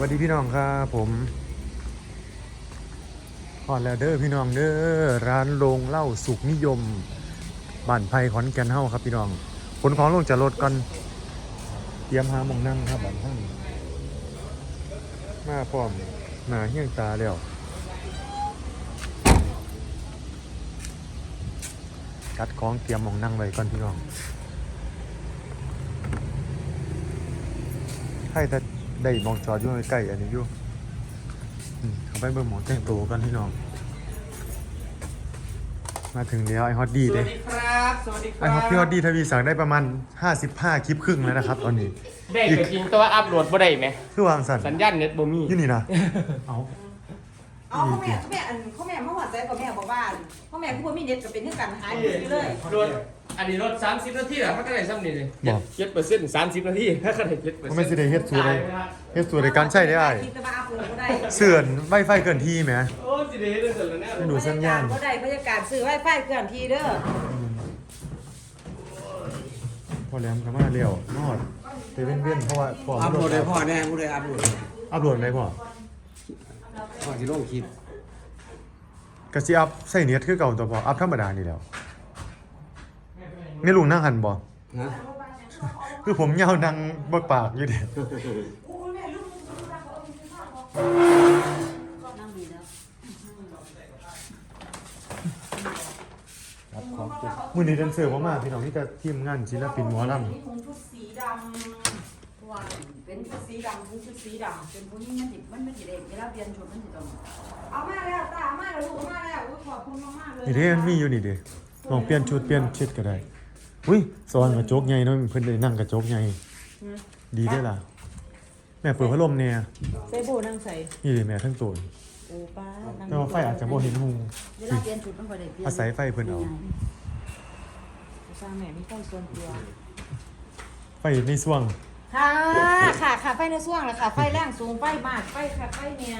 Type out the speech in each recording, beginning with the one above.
วัสดีพี่น้องครับผมฮอดแล้วเด้อพี่น้องเด้อร้านโรงเหล้าสุขนิยมบ้านไผ่ขอนแก่นเฮาครับพี่น้องขนของลงจากรถก่อนเตรียมหามองนั่งครับบ้านท่านมาพร้อมหน้าเฮี้ยงตาแล้วจัดของเตรียมมองนั่งไว้ก่อนพี่น้องให้แต่ ได้หมองจอดอยู่ใกล้ๆอันนี้อยู่อืมเข้าไปเบิ่งหมองแต่งตัวกันพี่น้อง มาถึงแล้วไอฮอตดีสเลวัยสดีครับ สวัสดีคไอรับฮอตพี่ฮอตดีทวีสั่งได้ประมาณ 55 คลิปครึ่งแล้วนะครับ ตอนนี้ ได้ก็จริงแต่ว่าอัพโหลดบ่ได้ไหม คือวางสั่นสัญญาณเน็ตบ่มีอยู่นี่นะ เอาเอาพ่อแม่พ่อแม่อันพ่อแม่เมื่อวานใจกับแม่บอกว่าพ่อแม่คือว่ามีเน็ตก็เป็นเรื่องการหายไปเลยโดน อันนี้รถ30นาทีเหรอถ้าก็ได้ซ้ำนี่เลยบอก เจ็ดเปอร์เซ็นต์สามสิบนาทีถ้าก็ได้เจ็ดเปอร์ก็เซ็นต์ ไม่สิได้เฮ็ดสูตรเลยเฮ็ดสูตรในการใช้ได้อ้ายคิดว่าอาปูก็ได้เสื่อนไวไฟเกินที่ไหมโอ้สิได้เฮ็ดได้สุดแล้วเนี่ยไม่ดูสัญญาณก็ได้พยากาศซื้อไวไฟเกินทีเด้อพอแหลมก็มาเร็วนอดไปเว้นๆเพราะว่าพออัพโหลดได้พ่อแน่กูเลยอัพโหลดอัพโหลดไหนพ่อพ่อที่ลงคลิปกะสิอัพใส่เน็ตคือเก่าตัวพออัพธรรมดานี่แหล้ว ไม่ลุงนั่งหันบ่นะคือผมยาวนั่งบกปากอยู่เด็ดนั่งดีแล้วครับของเก็บมือนี้แดนเซอร์บ่มาพี่น้องนี่แต่ทีมงานศิลปินหมอลำนี่คงชุดสีดำตัวเป็นชุดสีดำคงชุดสีดำเป็นผู้หญิงมันติมันไม่ติดเองเวลาเปลี่ยนชุดมันติดตรงเอามาแล้วตามาแล้วลูกมาแล้วขอบคุณมากๆเลยนี่เด้มันมีอยู่นี่เด้ลองเปลี่ยนชุดเปลี่ยนชุดก็ได้ อุ้ยสอนกระจกใหญ่เนาะเพิ่นได้นั่งกระจกใหญ่ดีได้อล่ะ แม่เปิดพัดลมเนี่ยใส่โบนั่งใส่นี่เลยแม่ทั้งตัวโอ้ป้าแต่ว่าไฟอาจจะบ่เห็นหุงเวลาเปลี่ยนชุดมันก็ได้เปลี่ยนอาศัยไฟเพิ่นเอา สร้างแม่มีไฟส่วนตัวไฟในช่วงค่ะค่ะค่ะไฟในช่วงแหละค่ะ ไฟแรงสูงไฟมากไฟค่ะไฟเนี่ย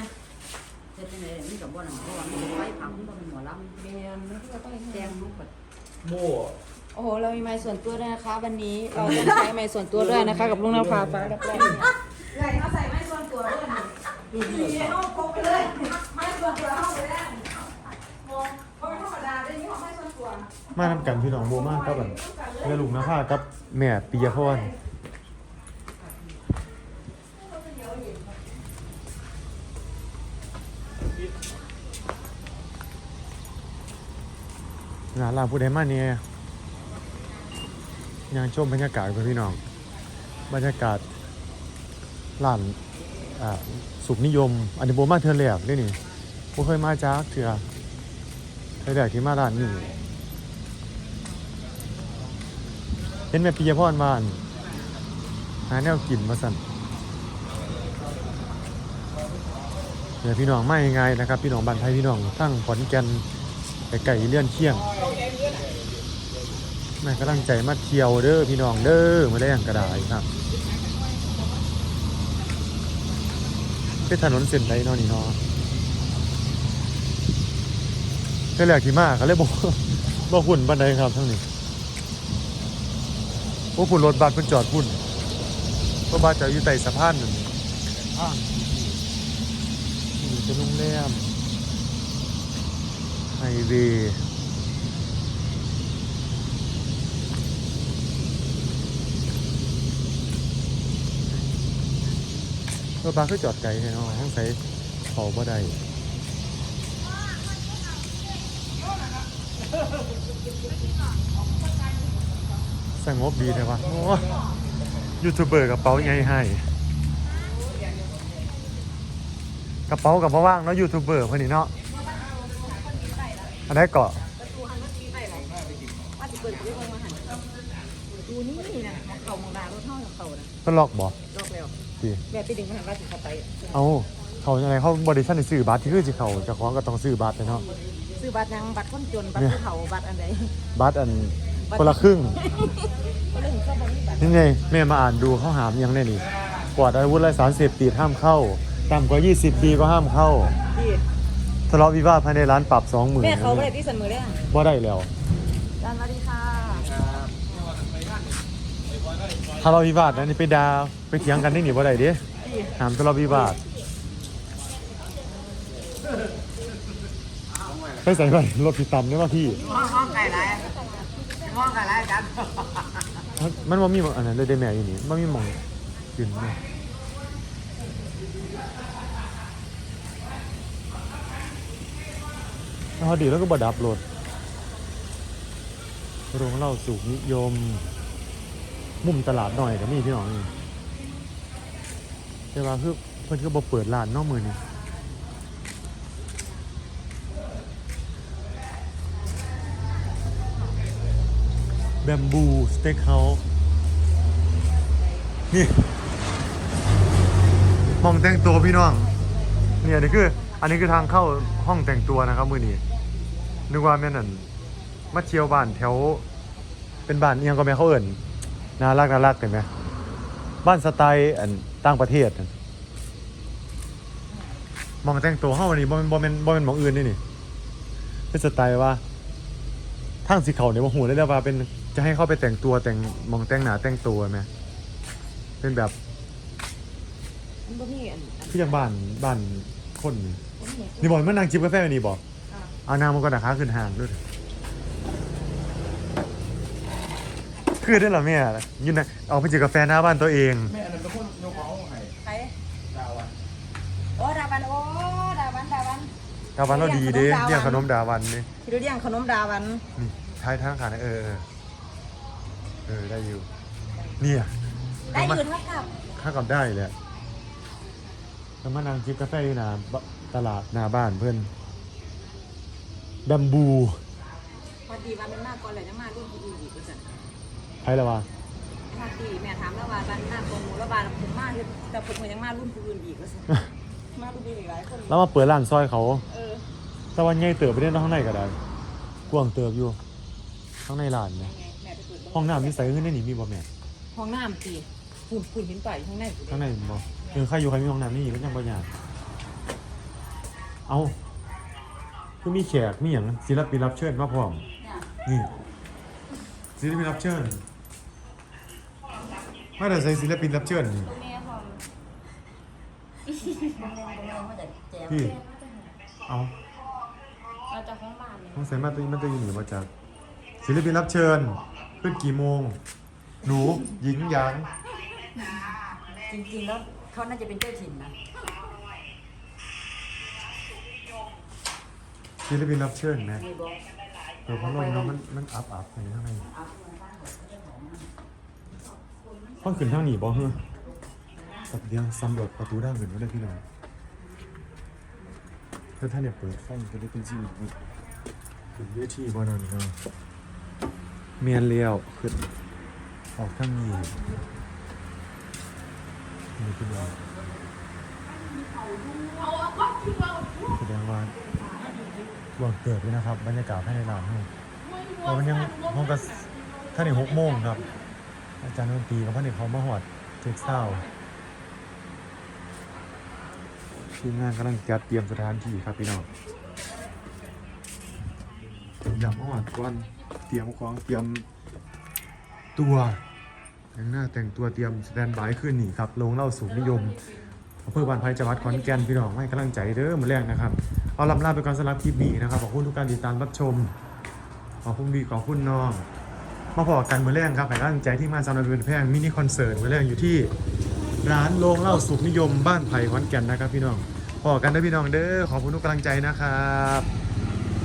จะเป็นอะไรนี่กับบ่อนเพราะว่ามันไฟผังมันเป็นหัวลำเมียมันก็ไฟแดงลุกแบบโม่ โอ้โห เรามีไม้ส่วนตัวด้วยนะคะ วันนี้เราต้องใช้ไม้ส่วนตัวด้วยนะคะ กับลุงนภาฟ้าแรกๆเนี่ยใช่เขาใส่ไม้ส่วนตัวด้วยนะดีห้องพกไปเลยไม้ส่วนตัวห้องไปแรกมองเขาเป็นธรรมดาได้ยี่ห้อไม้ส่วนตัวมาทำกันพี่น้องโบมากครับบัดแม่ลูกนะผ้ากับแม่ปิยพรงานลาผู้ใดมาเนี่ย ยางชมบรรยากาศกับพี่น้อง บรรยากาศร้านสุขนิยม อันนี้โบมาเทือนแรกด้นี่บ่เคยมาจากเถื่อเทื่อแรกที่มาร้านนี้เห็นแม่ปิยพรบ้าน หาแนวกินมาสั่นเดี๋ยวพี่น้องไม่ยังไงนะครับ พี่น้องบ้านไทยพี่น้องตั้งขอนแก่นไก่เลื่อนเคียง แม่กำลังใจมาเที่ยวเด้อพี่น้องเด้อมาได้อย่างกระดาษครับเป็นถนนเส้นใดเนาะนี่เนาะก็แรกที่มาก็เลยบอกบอกหุ่นบันไดครับทั้งนี้พวกพุ่นรถบัสเพิ่นจอดพุ่นเพรถบัสจะอยู่ใต้สะพานนั่นอ่างนี่เป็นโรงแรมไฮเวย์ รถบัสก็จอดไกลแค่เนาะห้องใส่เขาบ่ได้สงบดีเลยวะโอ้ยูทูบเบอร์กระเป๋าใหญ่ให้กระเป๋ากับว่างๆเนาะยูทูบเบอร์คนนี้เนาะอันนี้เกาะว่าจะเปิดเรื่องมาหันดูนี่นะเข่ามองดารถเท่าเข่านะก็ล็อกบ่ลอกแล้ว ดีแบบไปดึงมาหันว่าถึงเข้าไป เอาเขาจังไรเขาบริษัทในซื้อบัตรที่คือสิเขาเจะของก็ต้องซื้อบัตรไปเนาะ ซื้อบัตรยังบัตรคนจนบัตรผู้เฒ่าบัตรอันใดบัตรอันคนละครึ่ง ก็เรื่องเข้าบัตรบัตรนี่ไงแม่มาอ่านดูเขาหามยังได้นี่กวาดอาวุธและสารเสพติดห้ามเข้าต่ำกว่า 20 ปีก็ห้ามเข้าดีทะเลาะวิวาทภายในร้านปรับ 2 0,000แม่เขาไม่ได้ที่เสมอเลยว่าได้แล้ว จานสวัสดีค่ะ ทะเลาะวิวาทนั้นนี่ไปดาไปเถียงกันได้หนิว่าได้เด้ดีหามทะเลาะวิวาทไปใส่ไปรถผิดตำได้ป่ะพี่ห้องห้องไก่ไรห้องไก่ไรกันมันมันว่ามีหม้องอันนั้นเลยได้แม่อยู่นี่มันมีหมองยืนแม่ถ้าเขาดีแล้วก็บดับรถโรงเหล่าสุกนิยม มุมตลาดหน่อยก็มีพี่น้องนี่แต่ว่าคือเพิ่นก็บ่เปิดร้านนอกมือนี่แบมบูสเต็กเฮาส์นี่ห้องแต่งตัวพี่น้องเนี่ยนี่คือ อันนี้คือทางเข้าห้องแต่งตัวนะครับมือนี้นึกว่าแม่นั่นมาเที่ยวบ้านแถว เป็นบ้านเอียงก็แม่เขาเอิ่น น่ารักน่ารักเห็นไหมบ้านสไตล์อันต่างประเทศนั่นมองแต่งตัวเฮานี่บ่แม่นบ่แม่นบ่แม่นหมองอื่นนี่นี่เป็นสไตล์ว่าทางสิเขาเนี่ยบ่ฮู้เลยแล้วว่าเป็นจะให้เขาไปแต่งตัวแต่งหมองแต่งหน้าแต่งตัวแม่เป็นแบบมันบ่มีอันอันคือจังบ้านบ้านคนนี่บ่มีนี่บอกมันนั่งจิบกาแฟอยู่นี่บอกเอานางมันก็นะคะขึ้นห่างด้วย คือได้เหรอแม่ยืนนะเอาไปจิบกาแฟหน้าบ้านตัวเอง แม่อันนั้นเป็นคนยกของให้ใครดาวอะโอ้ดาวันโอ้ดาวันดาวัน ดาวันเราดีเด้เรียกขนมดาวันนี่ที่เราเรียกขนมดาวันนี่ท้ายทางขานะเออเออเออได้อยู่ เนี่ยได้ยืนเท่ากับข้ากับได้เลยแล้วมานั่งจิบกาแฟอยู่หน้าบตลาดหน้าบ้านเพื่อนดัมบู พอดีวันมันมากก่อนเลยจะมารุ่นผู้อื่นอีกก็สั่น ใครละวะพอดีแม่ถามแล้วว่าวันหน้าตัวหมูแล้วบานผมมาคือแต่ผมยังมารุ่นผู้อื่นอีกก็สั่นมารุ่นอีกหลายคนแล้วมาเปิดร้านซอยเขา เออแต่วันใหญ่เติบไปได้ข้างในก็ได้กว้างเติบอยู่ข้างในร้านเนี่ยไงแม่ไปเปิดห้องน้ำมีใส่ขึ้นได้หนิมีบ่แม่ห้องน้ำตีฝุ่นฝุ่นเห็นป่ายข้างในข้างในบ่เออใครอยู่ใครมีห้องน้ำนี่มันยังบ่ยากเอาคือมีแขกมีหยังศิลปินรับเชิญมาพร้อมนี่ศิลปินรับเชิญ มาแต่ใส่ศิลปินรับเชิญนี่พี่เอาเราจะห้องบ้านเลยต้องใส่มาตัวมันตัวอยู่หนีมาจากศิลปินรับเชิญขึ้นกี่โมง หนูหญิงหยาง จริงๆแล้วเขาน่าจะเป็นเจ้าถิ่นนะศิลปินรับเชิญนะมีบอกเปิดพัดลมแล้วมันมันอับอับไปข้างใน ห้อขึ้นทางหนีบ่เฮ้อตัดเดียวสำรวจประตูด้านอื่นไว้พี่น้องเพื่อท่านเนี่ยเปิดไฟจะได้เป็นชีวิตขึ้นเวทีบ่นอนก็เมียนเลี้ยวขึ้นออกทางนี้นี่พี่น้องแสดงว่าบวกเกิดด้วยนะครับ บรรยากาศภายในร้านห้องเรามันยังห้องก็ท่านในหกโมงครับ อาจารย์ดนตรีกับพ่อเด็กเขามาหอดเทคเศร้าทีมงานกำลังจัดเตรียมสถานที่ครับพี่น้องอยามาหอดก่อนเตรียมของเตรียมตัวแต่งหน้าแต่งตัวเตรียมสแตนบายขึ้นนี่ครับลงเล่าสูงนิยมอำเภอบานไผ่จังหวัดขอนแก่นพี่น้องให้กำลังใจเด้อมือแรกนะครับ เอาลำลาไปก่อนสำหรับคลิปนี้นะครับขอบคุณทุกการติดตามรับชมขอบคุณดีขอบคุณน้อง มาพอกันมือแรงครับให้กำลังใจที่มาสำหรับเป็นแพงมินิคอนเสิร์ตมือแรงอยู่ที่ร้านโรงเหล้าสุขนิยมบ้านไผ่ขอนแก่นนะครับพี่น้องพอกันได้พี่น้องเด้อขอบคุณทุกกำลังใจนะครับ